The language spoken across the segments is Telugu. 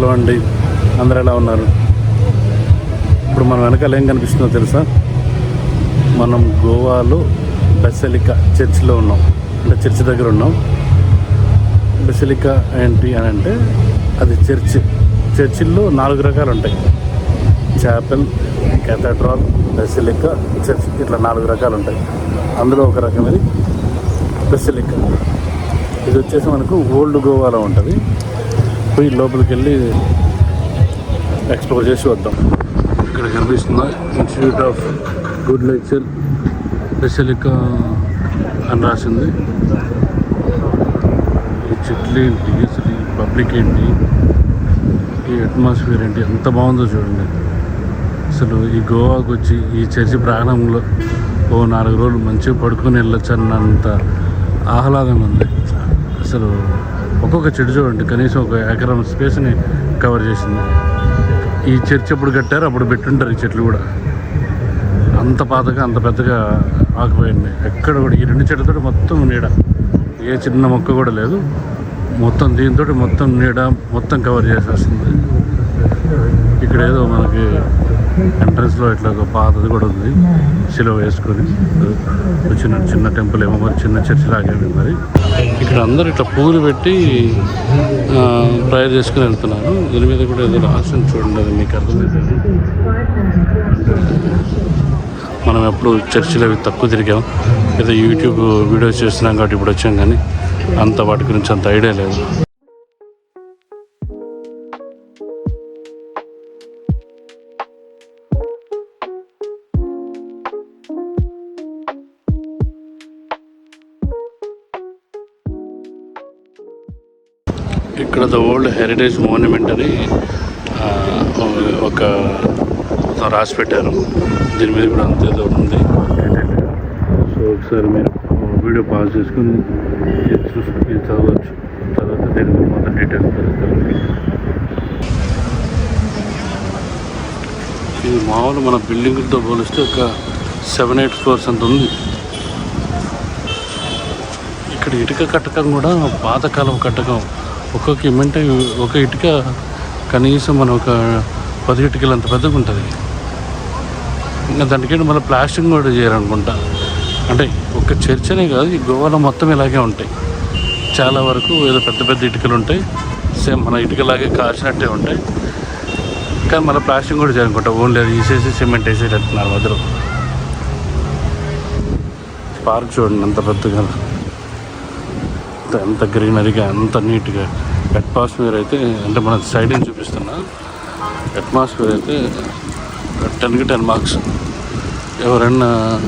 హలో అండి. అందరు ఎలా ఉన్నారు? ఇప్పుడు మన వెనకాల ఏం కనిపిస్తుందో తెలుసా? మనం గోవాలో బెసలిక చర్చిలో ఉన్నాం. అంటే చర్చ్ దగ్గర ఉన్నాం. బెసలికా ఏంటి అని అంటే అది చర్చ్. చర్చిల్లో నాలుగు రకాలు ఉంటాయి. Chapel cathedral basilica church. ఇట్లా నాలుగు రకాలు ఉంటాయి. అందులో ఒక రకమైనది బెసిలికా. ఇది వచ్చేసి మనకు ఓల్డ్ గోవాలో ఉంటుంది. పోయి లోపలికి వెళ్ళి ఎక్స్ప్లోర్ చేసి వద్దాం. ఇక్కడ కనిపిస్తుంది institute of good lecture basilica అని రాసింది. ఈ చెట్లు ఏంటి? అసలు ఈ పబ్లిక్ ఏంటి? ఈ అట్మాస్ఫియర్ ఏంటి? ఎంత బాగుందో చూడండి. అసలు ఈ గోవాకు వచ్చి ఈ చర్చి ప్రాంగణంలో ఓ నాలుగు రోజులు మంచిగా పడుకొని వెళ్ళొచ్చు అన్నంత ఆహ్లాదంగా ఉంది. అసలు ఒక్కొక్క చెట్టు చూడండి కనీసం ఒక ఎకరం స్పేస్ని కవర్ చేసింది. ఈ చర్చ్ ఎప్పుడు కట్టారో అప్పుడు పెట్టుంటారు ఈ చెట్లు కూడా. అంత పాతగా అంత పెద్దగా ఆకుపోయింది ఎక్కడ కూడా ఈ రెండు చెట్లతో మొత్తం నీడ. ఏ చిన్న మొక్క కూడా లేదు. మొత్తం దీంతో మొత్తం నీడ మొత్తం కవర్ చేసేస్తుంది. ఇక్కడ ఏదో మనకి ఎంట్రన్స్లో ఇట్లా ఒక పాతది కూడా ఉంది. శిలో వేసుకొని చిన్న చిన్న టెంపుల్ ఏమో మరి చిన్న చర్చ్ లాగే ఉంది మరి. ఇక్కడ అందరు ఇట్లా పూలు పెట్టి ప్రేయర్ చేసుకుని వెళ్తున్నారు. దీని మీద కూడా ఏదో రాసింది చూడండి అది మీకు అర్థమైంది మనం ఎప్పుడు చర్చిలో అవి తక్కువ తిరిగాం. ఏదో యూట్యూబ్ వీడియోస్ చేస్తున్నాం కాబట్టి ఇప్పుడు వచ్చాం కానీ అంత వాటి గురించి అంత ఐడియా లేదు. ఇక్కడ ద వరల్డ్ హెరిటేజ్ మోన్యుమెంట్ అని ఒక రాసి పెట్టారు దీని మీద కూడా అంత ఏదో ఉంది. సో ఒకసారి మీరు వీడియో పాజ్ చేసుకుని చూసుకుని చదవచ్చు. తర్వాత దీని మీద మొత్తం డీటెయిల్స్ తెలుస్తారు ఇది మామూలు మన బిల్డింగ్లతో పోలిస్తే ఒక సెవెన్ ఎయిట్ ఫ్లోర్స్ అంత ఉంది. ఇక్కడ ఇటుక కట్టకం కూడా పాతకాలం కట్టకం ఒక్కొక్క ఇమెంట ఒక ఇటుక కనీసం మన ఒక పది ఇటుకలు అంత పెద్దగా ఉంటుంది. ఇంకా దానికంటే మళ్ళీ ప్లాస్టింగ్ కూడా చేయాలనుకుంటా. అంటే ఒక చర్చనే కాదు ఈ గోవాలో మొత్తం ఇలాగే ఉంటాయి. చాలా వరకు ఏదో పెద్ద పెద్ద ఇటుకలు ఉంటాయి. సేమ్ మన ఇటుకలాగే కాల్చినట్టే ఉంటాయి. కానీ మళ్ళీ ప్లాస్టింగ్ కూడా చేయాలనుకుంటా. ఓన్లీ అది తీసేసి సిమెంట్ వేసేటట్టున్నారు మధ్యలో. పార్క్ చూడండి అంత పెద్దగా. అంత- ఎంత గ్రీనరీగా అంత నీట్గా. అట్మాస్ఫియర్ అయితే అంటే మన సైడ్ నుంచి చూపిస్తున్నా. అట్మాస్ఫియర్ అయితే టెన్కి టెన్ మార్క్స్ ఎవరైనా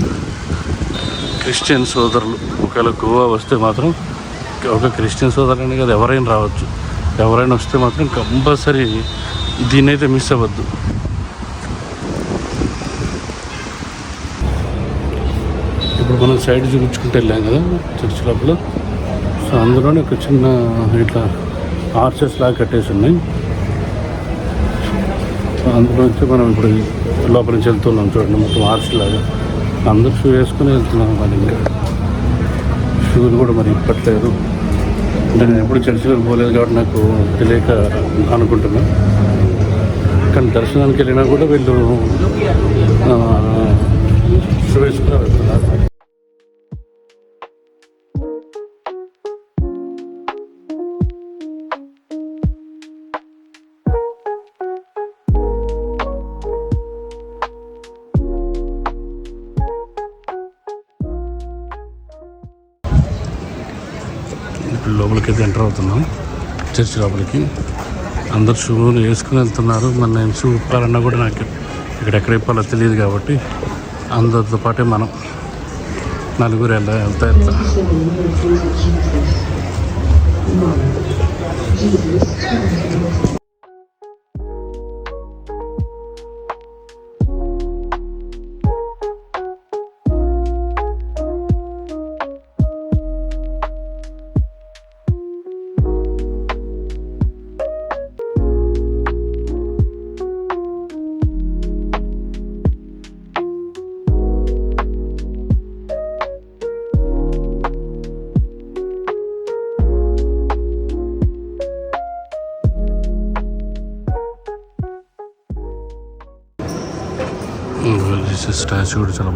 క్రిస్టియన్ సోదరులు ఒకవేళ గోవా వస్తే మాత్రం ఒక క్రిస్టియన్ సోదరుని కాదు ఎవరైనా రావచ్చు. ఎవరైనా వస్తే మాత్రం కంపల్సరీ దీన్ని అయితే మిస్ అవ్వద్దు. ఇప్పుడు మనం సైడ్ చూపించుకుంటూ వెళ్ళాం కదా చర్చ్ లోపల. అందులోనే ఒక చిన్న ఇట్లా ఆర్చెస్ లాగా కట్టేసి ఉన్నాయి. అందులో నుంచి మనం ఇప్పుడు లోపల నుంచి వెళ్తున్నాం చూడండి మొత్తం ఆర్చ్ లాగా. అందరూ షూ వేసుకుని వెళ్తున్నాం మరి ఇంకా. షూలు కూడా మరి ఇప్పట్లేదు. అంటే నేను ఎప్పుడు చర్చిలోకి పోలేదు కాబట్టి నాకు తెలియక అనుకుంటున్నా. కానీ దర్శనానికి వెళ్ళినా కూడా వీళ్ళు షూ వేసుకుని వెళ్తున్నారు ఇప్పుడు లోపలికి అయితే ఎంటర్ అవుతున్నాం. చర్చ్ లోపలికి. అందరు షూలు వేసుకుని వెళ్తున్నారు. మన నేను షూ ఉప్పాలన్నా కూడా నాకు ఇక్కడ ఎక్కడ ఇప్పాలో తెలియదు కాబట్టి అందరితో పాటే మనం నలుగురు వెళ్ళా వెళ్తా వెళ్తా. జీసస్ స్టాచ్యూ కూడా చాలా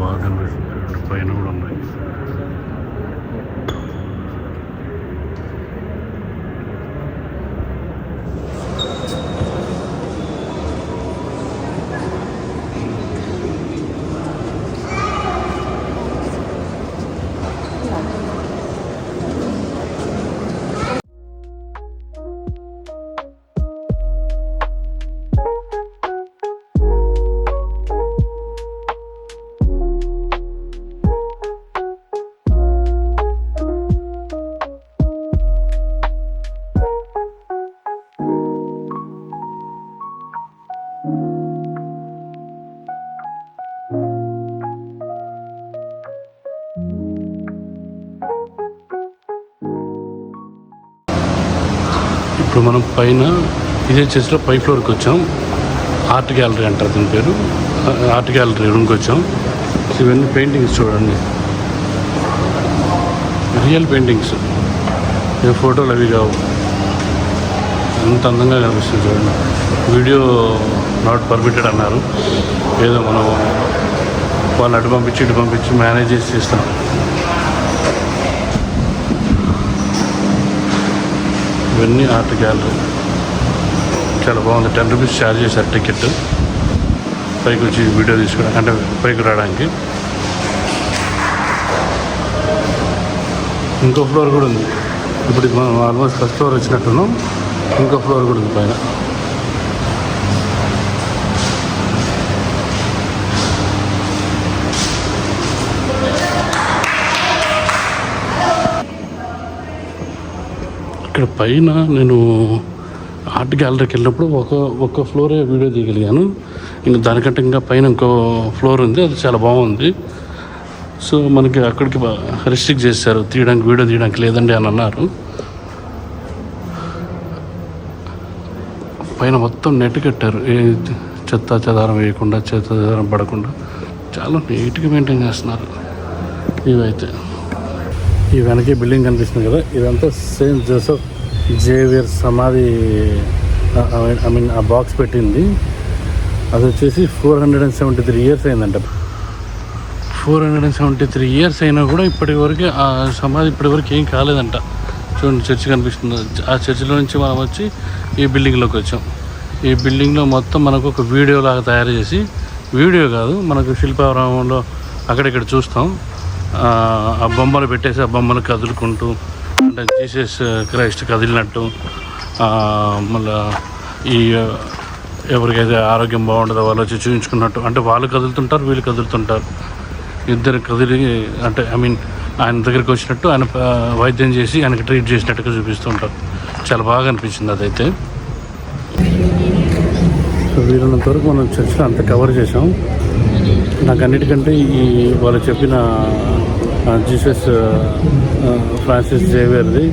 మనం పైన ఇదే చర్చిలో పై ఫ్లోర్కి వచ్చాం. ఆర్ట్ గ్యాలరీ అంటారు దీని పేరు. ఆర్ట్ గ్యాలరీ రూమ్కి వచ్చాం. ఇవన్నీ పెయింటింగ్స్ చూడండి. Real paintings. ఏ ఫోటోలు అవి కావు. ఎంత అందంగా కనిపిస్తుంది చూడండి. వీడియో నాట్ పర్మిటెడ్ అన్నారు. ఏదో మనం వాళ్ళు అటు పంపించి ఇటు పంపించి మేనేజ్ చేసి ఇస్తాం ఇవన్నీ ఆర్ట్ గ్యాలరీ. చాలా బాగుంది. టెన్ రూపీస్ ఛార్జ్ చేశారు టికెట్. పైకి వచ్చి వీడియో తీసుకోవడానికి అంటే పైకి రావడానికి. ఇంకో ఫ్లోర్ కూడా ఉంది. ఇప్పుడు మనం ఆల్మోస్ట్ ఫస్ట్ ఫ్లోర్ వచ్చినట్టున్నాం. ఇంకో ఫ్లోర్ కూడా ఉంది పైన. ఇక్కడ పైన నేను ఆర్ట్ గ్యాలరీకి వెళ్ళినప్పుడు ఒక ఒక ఫ్లోరే వీడియో తీయగలిగాను. ఇంకా దానికంటే ఇంకా పైన ఇంకో ఫ్లోర్ ఉంది అది చాలా బాగుంది. సో మనకి అక్కడికి రెస్ట్రిక్ట్ చేశారు తీయడానికి వీడియో తీయడానికి లేదండి అని అన్నారు. పైన మొత్తం నెట్ కట్టారు ఏ చెత్త చెదారం వేయకుండా చెత్త చెదారం పడకుండా. చాలా నీట్గా మెయింటైన్ చేస్తున్నారు. ఇవైతే. ఈ వెనకే బిల్డింగ్ కనిపిస్తుంది కదా ఇదంతా సెయింట్ జోసెఫ్ జేవియర్ సమాధి ఐ మీన్ ఆ బాక్స్ పెట్టింది. అది వచ్చేసి four hundred and seventy three years అయిందంట. Four hundred and seventy three years అయినా కూడా ఇప్పటి వరకు ఆ సమాధి ఇప్పటి వరకు ఏం కాలేదంట. చూడండి చర్చ్ కనిపిస్తుంది. ఆ చర్చిలో నుంచి మనం వచ్చి ఈ బిల్డింగ్లోకి వచ్చాం. ఈ బిల్డింగ్లో మొత్తం మనకు ఒక వీడియో లాగా తయారు చేసి వీడియో కాదు మనకు శిల్పారామంలో అక్కడిక్కడ చూస్తాం. ఆ బొమ్మలు పెట్టేసి ఆ బొమ్మలు కదులుకుంటూ అంటే జీసస్ క్రైస్ట్ కదిలినట్టు మళ్ళీ ఈ ఎవరికైతే ఆరోగ్యం బాగుంటుందో వాళ్ళు వచ్చి చూపించుకున్నట్టు అంటే వాళ్ళు కదులుతుంటారు వీళ్ళు కదులుతుంటారు. ఇద్దరు కదిలి అంటే ఐ మీన్ ఆయన దగ్గరికి వచ్చినట్టు ఆయన వైద్యం చేసి ఆయనకి ట్రీట్ చేసినట్టుగా చూపిస్తూ ఉంటారు. చాలా బాగా అనిపించింది అదైతే. సో వరకు మనం చర్చిలో అంత కవర్ చేసాం నాకు అన్నిటికంటే ఈ వాళ్ళు చెప్పిన జీసస్ ఫ్రాన్సిస్ జేవియర్ది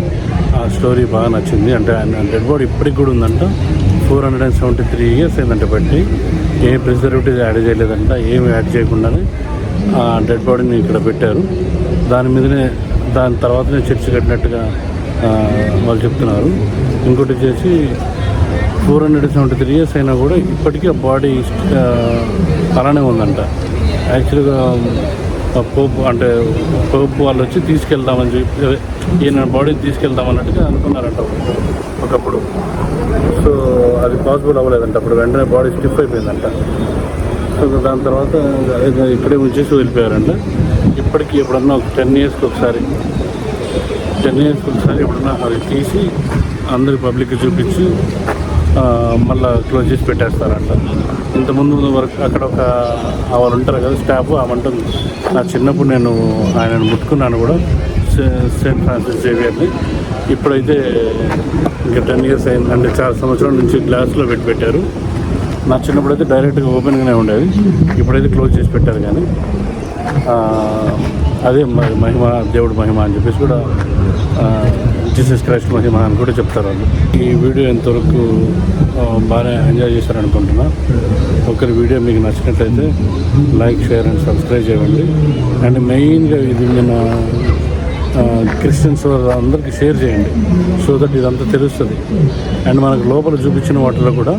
ఆ స్టోరీ బాగా నచ్చింది. అంటే ఆయన డెడ్ బాడీ ఇప్పటికి కూడా ఉందంట. Four hundred and seventy three years ఏంటంటే బట్టి. ఏ ప్రిజర్వేటివ్ యాడ్ చేయలేదంట ఏమి యాడ్ చేయకుండానే ఆ డెడ్ బాడీని ఇక్కడ పెట్టారు. దాని మీదనే దాని తర్వాతనే చర్చి కట్టినట్టుగా వాళ్ళు చెప్తున్నారు. ఇంకోటి వచ్చేసి four hundred seventy three years అయినా కూడా ఇప్పటికీ ఆ బాడీ అలానే ఉందంట. యాక్చువల్గా పోపు అంటే పోపు వాళ్ళు వచ్చి తీసుకెళ్దామని చెప్పి ఈయన బాడీని తీసుకెళ్దామన్నట్టుగా అనుకున్నారంట ఒకప్పుడు. సో అది పాసిబుల్ అవ్వలేదంట. అప్పుడు వెంటనే బాడీ స్టిఫ్ అయిపోయిందంట. సో దాని తర్వాత ఇక్కడే ఉంచేసి వెళ్ళిపోయారంట. ఇప్పటికీ ఎప్పుడన్నా ఒక టెన్ ఇయర్స్కి ఒకసారి టెన్ ఇయర్స్కి ఒకసారి ఎప్పుడన్నా అది తీసి అందరి పబ్లిక్ చూపించి మళ్ళీ మళ్ళా క్లోజ్ చేసి పెట్టేస్తారంట. ఇంతకుముందు వరకు అక్కడ ఒక వాళ్ళు ఉంటారు కదా స్టాఫ్ ఆమంటుంది నా చిన్నప్పుడు నేను ఆయనను ముట్టుకున్నాను కూడా సే- సెయింట్ ఫ్రాన్సిస్ జేవియర్ని. ఇప్పుడైతే ఇంకా టెన్ ఇయర్స్ అయింది అంటే చాలా సంవత్సరాల నుంచి గ్లాస్లో పెట్టి పెట్టారు. నా చిన్నప్పుడు అయితే డైరెక్ట్గా ఓపెన్గానే ఉండేది ఇప్పుడైతే క్లోజ్ చేసి పెట్టారు కానీ అదే మరి మహిమ దేవుడు మహిమ అని చెప్పేసి కూడా జీసస్ క్రైస్ట్ మహిమ అని కూడా చెప్తారు వాళ్ళు. ఈ వీడియో ఎంతవరకు బాగా ఎంజాయ్ చేశారనుకుంటున్నా. ఒకరి వీడియో మీకు నచ్చినట్లయితే లైక్ షేర్ అండ్ సబ్స్క్రైబ్ చేయండి. అండ్ మెయిన్గా ఇది మన క్రిస్టియన్స్ అందరికీ షేర్ చేయండి. సో దట్ ఇదంతా తెలుస్తుంది. అండ్ మనకు లోపల చూపించిన వాటిలో కూడా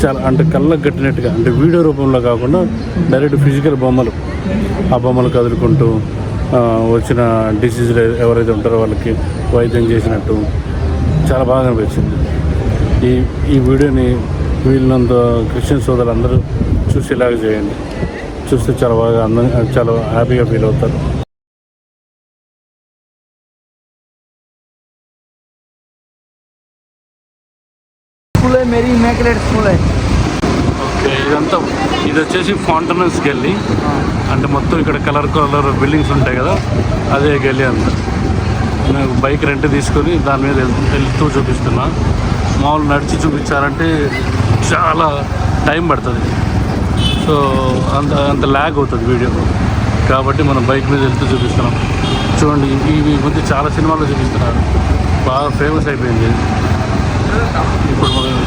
చాలా అంటే కళ్ళకు కట్టినట్టుగా అంటే వీడియో రూపంలో కాకుండా డైరెక్ట్ ఫిజికల్ బొమ్మలు ఆ బొమ్మలు కదులుకుంటూ ఆ, వచ్చిన డిసీజ్ ఎవరైతే ఉంటారో వాళ్ళకి వైద్యం చేసినట్టు చాలా బాగా అనిపించింది ఈ ఈ వీడియోని వీళ్ళంత క్రిస్టియన్ సోదరులు అందరూ చూసేలాగా చేయండి చూస్తే చాలా బాగా అందంగా చాలా హ్యాపీగా ఫీల్ అవుతారు स्कूल है मेरी इमेकुलेट स्कूल है మొత్తం ఇది వచ్చేసి ఫాంటనస్ గల్లీ. అంటే మొత్తం ఇక్కడ కలర్ కలర్ బిల్డింగ్స్ ఉంటాయి కదా అదే గల్లీ అంత నేను బైక్ రెంట్ తీసుకొని దాని మీద వెళ్తూ చూపిస్తున్నా. మామూలు నడిచి చూపించాలంటే చాలా టైం పడుతుంది. సో అంత అంత ల్యాగ్ అవుతుంది వీడియో. కాబట్టి మనం బైక్ మీద వెళ్తూ చూపిస్తున్నాం. చూడండి ఇవి ముందు మధ్య చాలా సినిమాల్లో చూపిస్తున్నారు. బాగా ఫేమస్ అయిపోయింది. ఇప్పుడు మనం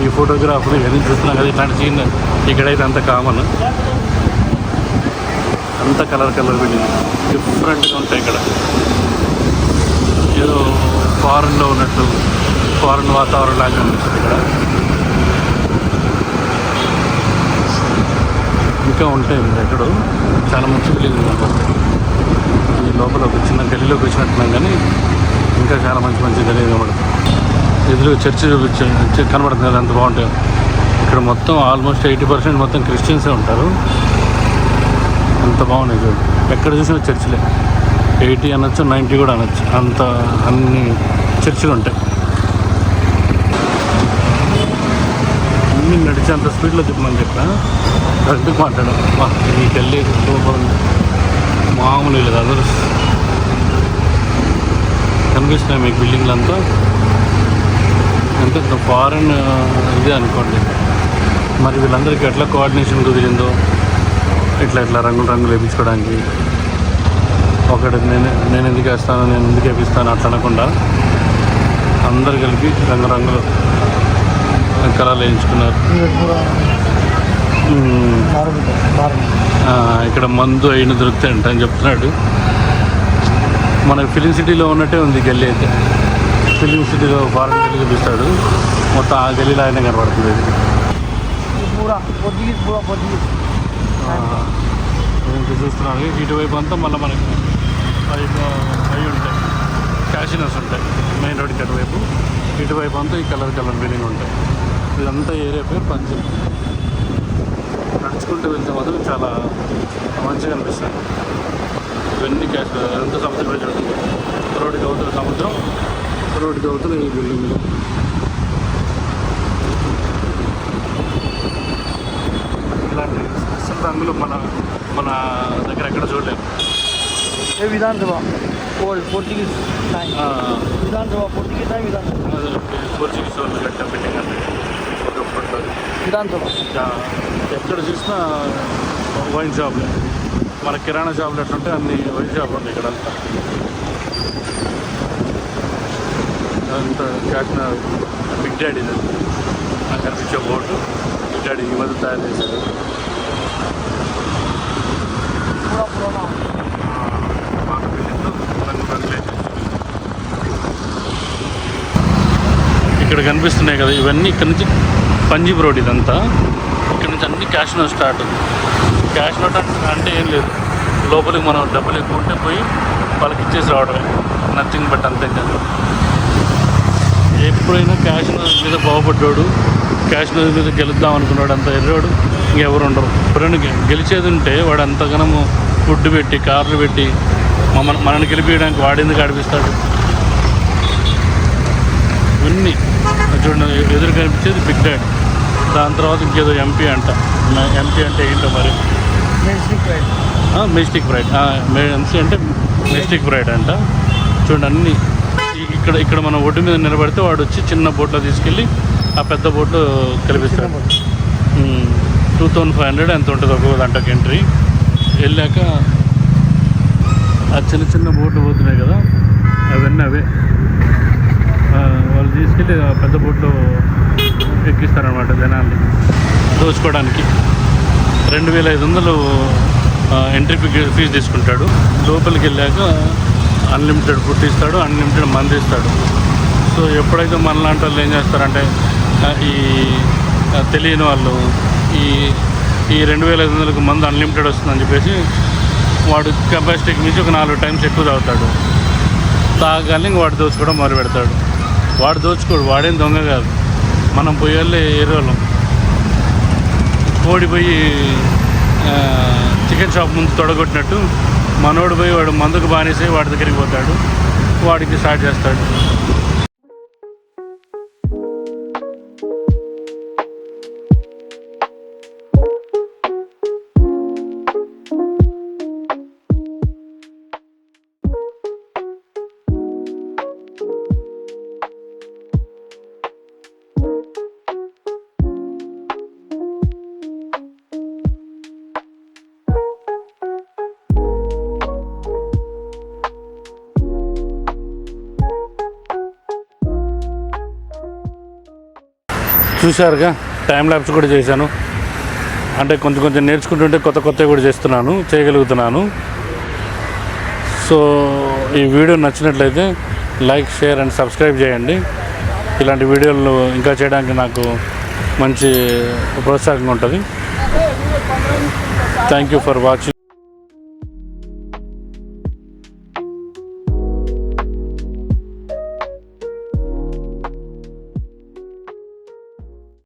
ఈ ఫోటోగ్రాఫర్ ఇవన్నీ చూస్తున్నాం కదా ఇట్లాంటి సీన్ ఇక్కడైతే అంత కామన్ అంత కలర్ కలర్ బిల్డింగ్ డిఫరెంట్గా ఉంటాయి ఇక్కడ. ఏదో ఫారెన్లో ఉన్నట్టు ఫారెన్ వాతావరణం లాగా ఉంటుంది ఇక్కడ. ఇంకా ఉంటాయి ఇక్కడ ఎక్కడో. చాలా మంచి బిల్డింగ్ ఈ లోపల ఒక చిన్న గల్లీలోకి వచ్చినట్టున్నాం కానీ ఇంకా చాలా మంచి మంచి గల్లీ కనబడుతుంది ఎదురు చర్చి చూపించ కనబడుతుంది కదా అంత బాగుంటుంది ఇక్కడ మొత్తం ఆల్మోస్ట్ ఎయిటీ పర్సెంట్ మొత్తం క్రిస్టియన్సే ఉంటారు. అంత బాగున్నాయి చూడు. ఎక్కడ చూసినా చర్చిలే. ఎయిటీ అనొచ్చు నైంటీ కూడా అనొచ్చు. అంత అన్ని చర్చిలు ఉంటాయి. అన్ని నడిచి అంత స్పీడ్లో తిప్పమని చెప్పా. కరెక్ట్గా మాట్లాడడం నీకు వెళ్ళి సూపర్ ఉంది. మామూలు లేదు అదర్స్ కనిపిస్తున్నాయి మీకు బిల్డింగ్లు అంతా అంటే ఫారెన్ ఇది అనుకోండి. మరి వీళ్ళందరికీ ఎట్లా కోఆర్డినేషన్ కుదిరిందో ఇట్లా ఇట్లా రంగులు రంగులు వేయించుకోవడానికి ఒకటి నేను నేను ఎందుకు వేస్తాను నేను ఎందుకు వేపిస్తాను అట్లా అనకుండా అందరు కలిపి రంగురంగులు కళలు వేయించుకున్నారు. ఇక్కడ మందు అయిన దొరుకుతాయంట అని చెప్తున్నాడు. మన ఫిలిం సిటీలో ఉన్నట్టే ఉంది గల్లీ అయితే. ఫిలిం సిటీలో ఫారెన్ గల్లీ చూపిస్తాడు. మొత్తం ఆ గల్లీ ఆయన కనబడుతుంది ఇంకా చూస్తున్నాను ఇటువైపు అంతా మళ్ళీ మనకి అవి ఉంటాయి క్యాషినర్స్ ఉంటాయి. మెయిన్ రోడ్కి అటువైపు. ఇటువైపు అంతా ఈ కలర్ కలర్ బిల్డింగ్ ఉంటాయి. ఇదంతా ఏరియా పేరు పంచల్ నడుచుకుంటూ వెళ్తే మాత్రం చాలా మంచిగా అనిపిస్తుంది. ఇవన్నీ క్యాష్ ఎంత సంవత్సరం రోడ్డు అవుతుంది ఈ బిల్డింగ్ ఇలాంటి అసలు రంగులు మన మన దగ్గర ఎక్కడ చూడలేము ఏ Vidhan Sabha? Old Portuguese Vidhan Sabha Portuguese Vidhan Sabha. Portuguese వాళ్ళు కట్ట బిల్డింగ్ అంటే ఒకప్పుడు విధానసభ. ఎక్కడ చూసినా వైన్ షాప్లే. మన కిరాణా షాపులు ఎట్లుంటే అన్ని వైన్ షాపులు ఉన్నాయి ఇక్కడ అంతా. అంత కాకిన బిగ్ డాడీ నాకు కనిపించే బోర్డు బిగ్ డాడీ ఈ మధ్య తయారు చేశారు. ఇక్కడ కనిపిస్తున్నాయి కదా ఇవన్నీ ఇక్కడ నుంచి పంజీబ్ రోడ్ ఇదంతా. ఇక్కడ నుంచి అన్ని cash note start cash note అంటే ఏం లేదు. లోపలికి మనం డబ్బులు ఎక్కువ ఉంటే పోయి వాళ్ళకి ఇచ్చేసి రావడమే. నథింగ్ బట్ అంతే కదా ఎప్పుడైనా కాశ్నూర్ మీద బాగుపడ్డాడు కాశ్నూర్ మీద గెలుద్దాం అనుకున్నాడు అంత ఎర్రాడు ఇంకెవరు ఉండరు. ఎప్పుడైనా గెలిచేది ఉంటే వాడు అంతగానము ఫుడ్ పెట్టి కార్లు పెట్టి మమ్మల్ని మనల్ని గెలిపించడానికి వాడేందుకు ఆడిపిస్తాడు? ఇవన్నీ. చూడండి ఎదురు కనిపించేది బిగ్ డాడ్. దాని తర్వాత ఇంకేదో ఎంపీ అంట. ఎంపీ అంటే ఏంటో మరి? Mystic bride mystic bride MC అంటే మిస్టిక్ బ్రైడ్ అంట. చూడండి అన్నీ ఇక్కడ ఇక్కడ మనం ఒడ్డు మీద నిలబడితే వాడు వచ్చి చిన్న బోట్లో తీసుకెళ్ళి ఆ పెద్ద బోట్లో కలిపిస్తాడు. టూ థౌజండ్ ఫైవ్ హండ్రెడ్ ఎంత ఉంటుంది ఒక్కొక్క దాంట్లోకి ఎంట్రీ. వెళ్ళాక ఆ చిన్న చిన్న బోట్లు పోతున్నాయి కదా అవన్నీ అవే. వాళ్ళు తీసుకెళ్ళి ఆ పెద్ద బోట్లో ఎక్కిస్తారనమాట జనాల్ని. దోచుకోవడానికి. రెండు వేల ఐదు వందలు ఎంట్రీ ఫీ- ఫీజు తీసుకుంటాడు. లోపలికి వెళ్ళాక అన్లిమిటెడ్ ఫుడ్ ఇస్తాడు అన్లిమిటెడ్ మంది ఇస్తాడు. సో ఎప్పుడైతే మనలాంటి వాళ్ళు ఏం చేస్తారంటే ఈ తెలియని వాళ్ళు ఈ ఈ రెండు వేల ఐదు వందలకు మందు అన్లిమిటెడ్ వస్తుందని చెప్పేసి వాడు కెపాసిటీకి మించి ఒక నాలుగు టైమ్స్ ఎక్కువ తాగుతాడు. తాగాలి ఇంక వాడు దోచుకోవడం మొదలు పెడతాడు. వాడు దోచుకోడు వాడేం దొంగ కాదు. మనం పోయేళ్ళే ఏరోళ్ళం కోడి పోయి చికెన్ షాప్ ముందు తొడగొట్టినట్టు మనోడు పోయి వాడు మందుకు బానేసి వాడి దగ్గరికి పోతాడు. వాడికి స్టార్ట్ చేస్తాడు. చూశారుగా. టైం ల్యాబ్స్ కూడా చేశాను. అంటే కొంచెం కొంచెం నేర్చుకుంటుంటే కొత్త కొత్తవి కూడా చేస్తున్నాను చేయగలుగుతున్నాను. సో ఈ వీడియో నచ్చినట్లయితే లైక్ షేర్ అండ్ సబ్స్క్రైబ్ చేయండి. ఇలాంటి వీడియోలు ఇంకా చేయడానికి నాకు మంచి ప్రోత్సాహంగా ఉంటుంది. Thank you for watching